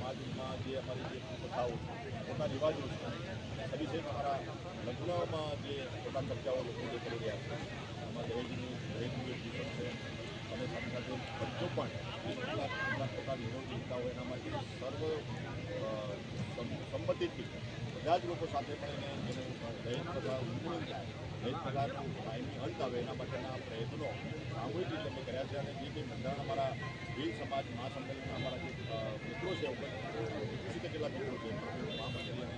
સમાજમાં જે અમારી જે પ્રથાઓ ખોટા રિવાજો છે સવિશેષ અમારા લગ્નમાં જે ખોટા ખર્ચાઓ લોકો જે કરી એમાં દહેજની દહેજનું છે અને સાથે સાથે પણ કેટલાક કેટલાક ખોટા હોય એના માટે સર્વ સંમતિથી બધા જ લોકો સાથે મળીને દહેજ થાય દહેજ પ્રથાનું કાયમી અંત આવે એના માટેના પ્રયત્નો સામૂહિક રીતે અમે કર્યા છે અને જે કંઈ બંધારણ અમારા વીર સમાજ મહાસંમેલનના અમારા જે મિત્રો જેટલા મિત્રો છે એમાં અમારા જિલ્લા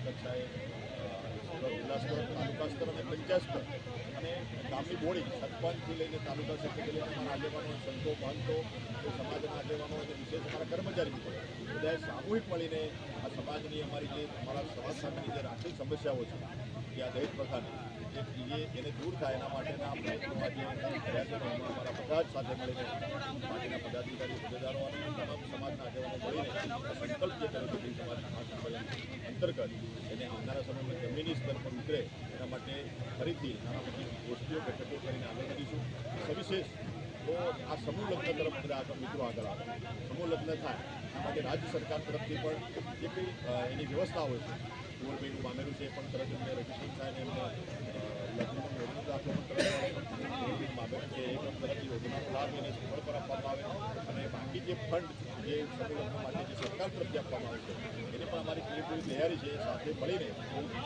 કક્ષાએ જિલ્લા સ્તર સ્તર અને પંચાયત સ્તર અને ગામની બોડી સરપંચથી લઈને તાલુકા સેક્રેટરી લઈને અમારા આગેવાનો સંતો મહંતો સમાજના આગેવાનો અને વિશેષ અમારા કર્મચારી બધાએ સામૂહિક મળીને આ સમાજની અમારી જે અમારા સમાજ સામેની જે રાષ્ટ્રીય સમસ્યાઓ છે કે આ દહેજ પ્રથાની જે જે એને દૂર થાય એના માટેના પ્રયત્નો અમારા બધા જ સાથે મળીને પાર્ટીના પદાધિકારી હોદ્દેદારો અને તમામ સમાજના આગેવાનો મળીને સંકલ્પ જે કર્યો છે સમાજના અંતર્ગત એને આવનારા સમયમાં જમીની સ્તર પર ઉતરે એના માટે ફરીથી નાના મોટી ગોષ્ઠીઓ બેઠકો કરીને આગળ વધીશું. સવિશેષ તો આ સમૂહ લગ્ન તરફ બધા આગળ મિત્રો આગળ આવે. સમૂહ લગ્ન થાય આ માટે રાજ્ય સરકાર તરફથી પણ જે કંઈ એની વ્યવસ્થા હોય છે કુંવરભાઈનું મામેરું છે એ પણ તરત એમને રજીસ્ટ્રેશન થાય અને એમને લગ્નનું નોંધણી દાખલો પણ તરત મામેરું છે એ પણ તરત યોજના લાભ એને સફળ પર આપવામાં આવે. બાકી જે ફંડ જે માટે જે સરકાર તરફથી આપવામાં આવે છે, એને પણ અમારી પૂરેપૂરી તૈયારી છે, સાથે મળીને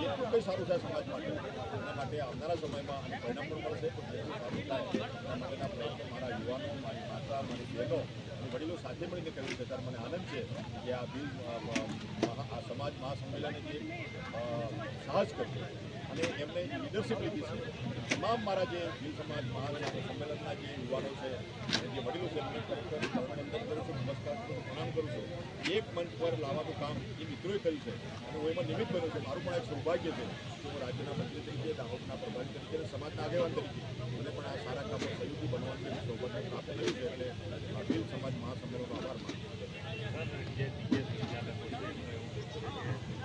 જેટલું કંઈ સારું થાય સમાજ માટે, એના માટે આવનારા સમયમાં અને પરિણામ પણ મળશે. સારું થાય, એના માટેના પ્રયત્નો મારા યુવાનો, મારી માતા, મારી બહેનો અને વડીલો સાથે મળીને કર્યું છે. ત્યારે મને આનંદ છે કે આ બિલ, આ સમાજ મહાસંમેલને જે સાહસ કર્યું અને એમને લીડરશીપ લીધી છે, તમામ મારા જે બિલ સમાજ મહાસંમેલનના જે યુવાનો છે જે વડીલો છે, એમને કરું છું નમસ્કાર કરું પ્રણામ કરું છું. એક મંચ પર લાવવાનું કામ એ મિત્રોએ કર્યું છે અને હું એમાં નિમિત્ત બન્યો છું. મારું પણ એક સૌભાગ્ય છે કે હું રાજ્યના મંત્રી તરીકે, દાહોદના પ્રભારી તરીકે અને સમાજના આગેવાન તરીકે મને પણ આ સારા કામો સહયોગી બનવાનું સૌભાગ્ય પ્રાપ્ત થયું છે. એટલે આ બિલ સમાજ મહાસંમેલનનો આભાર માનું છું. જે ડીજે સંચાલકો છે એમનું એવું કહેવું છે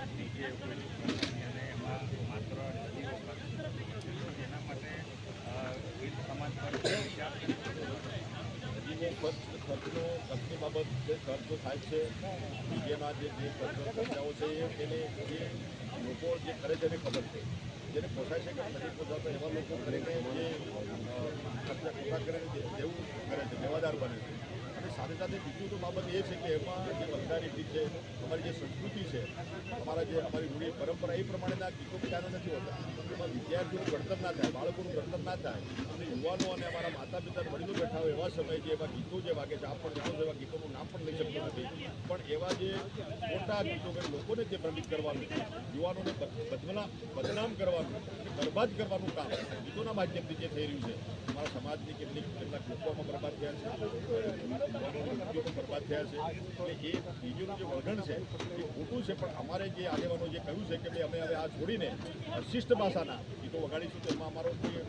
કે ડીજે કોઈ નથી અને એમાં માત્ર નદીઓ ખર્ચ એના માટે અ, વીર સમાજ પર કોઈ વિચાર નદીનો ખર્ચનો ખર્ચની બાબત જે ખર્ચો થાય છે ડીજેના જે જે ખર્ચો ખર્ચાઓ છે એને જે લોકો જે કરે છે એને ખબર છે જેને પોસાય છે કે નથી પોસાતો એવા લોકો કરીને જે ખર્ચા ખોટા કરીને દેવું કરે છે દેવાદાર બને છે સાથે સાથે બીજું તો બાબત એ છે કે એમાં જે બંધારી રીત છે, અમારી જે સંસ્કૃતિ છે, અમારા જે અમારી રૂઢી પરંપરા એ પ્રમાણેના ગીતો ગાયનો નથી હોતા. એમાં વિદ્યાર્થીઓનું ઘડતર ના થાય, બાળકોનું ઘડતર ના થાય, અને યુવાનો અને અમારા માતા પિતા વડીલો બેઠા હોય એવા સમયે જે એવા ગીતો જે વાગે છે, આપ પણ જાણો એવા ગીતોનું નામ પણ લઈ શકતા નથી. પણ એવા જે મોટા ગીતો લોકોને જે ભ્રમિત કરવાનું યુવાનોને બદ- બદના બદનામ કરવાનું બરબાદ કરવાનું કામ ગીતોના માધ્યમથી જે થઈ રહ્યું છે, અમારા સમાજની કેટલીક, કેટલાક લોકોમાં બરબાદ થયા છે બરબાદ થયા છે. એટલે એ બીજું જે વર્ણન છે, એ ખોટું છે, પણ અમારે જે આગેવાનો જે કહ્યું છે કે ભાઈ અમે હવે આ છોડીને શિષ્ટ ભાષાના ગીતો વગાડીશું, તો એમાં અમારો કોઈ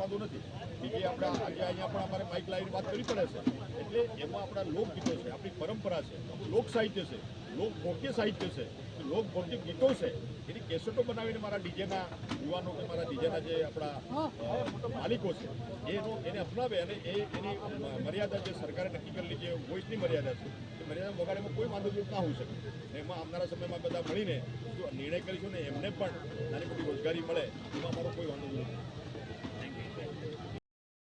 વાંધો નથી. બીજી આપણે આજે અહીંયા પણ અમારે માઇક લાવીને વાત કરવી પડે છે. એટલે એમાં આપણા લોકગીતો છે, આપણી પરંપરા છે, લોક સાહિત્ય છે, લોક ભોગ્ય સાહિત્ય છે, લોક ભોગ્ય ગીતો છે. એની કેસેટો બનાવીને મારા ડીજેના યુવાનો કે મારા ડીજેના જે આપણા માલિકો છે, એનો, એને અપનાવે અને એ એની મર્યાદા જે સરકારે નક્કી કરેલી જે વોઇસની મર્યાદા છે, એ મર્યાદા વગાડેમાં કોઈ વાંધો ના હોઈ શકે. એમાં આવનારા સમયમાં બધા મળીને જો નિર્ણય કરીશું ને એમને પણ નાની મોટી રોજગારી મળે, એમાં અમારો કોઈ વાંધો નથી.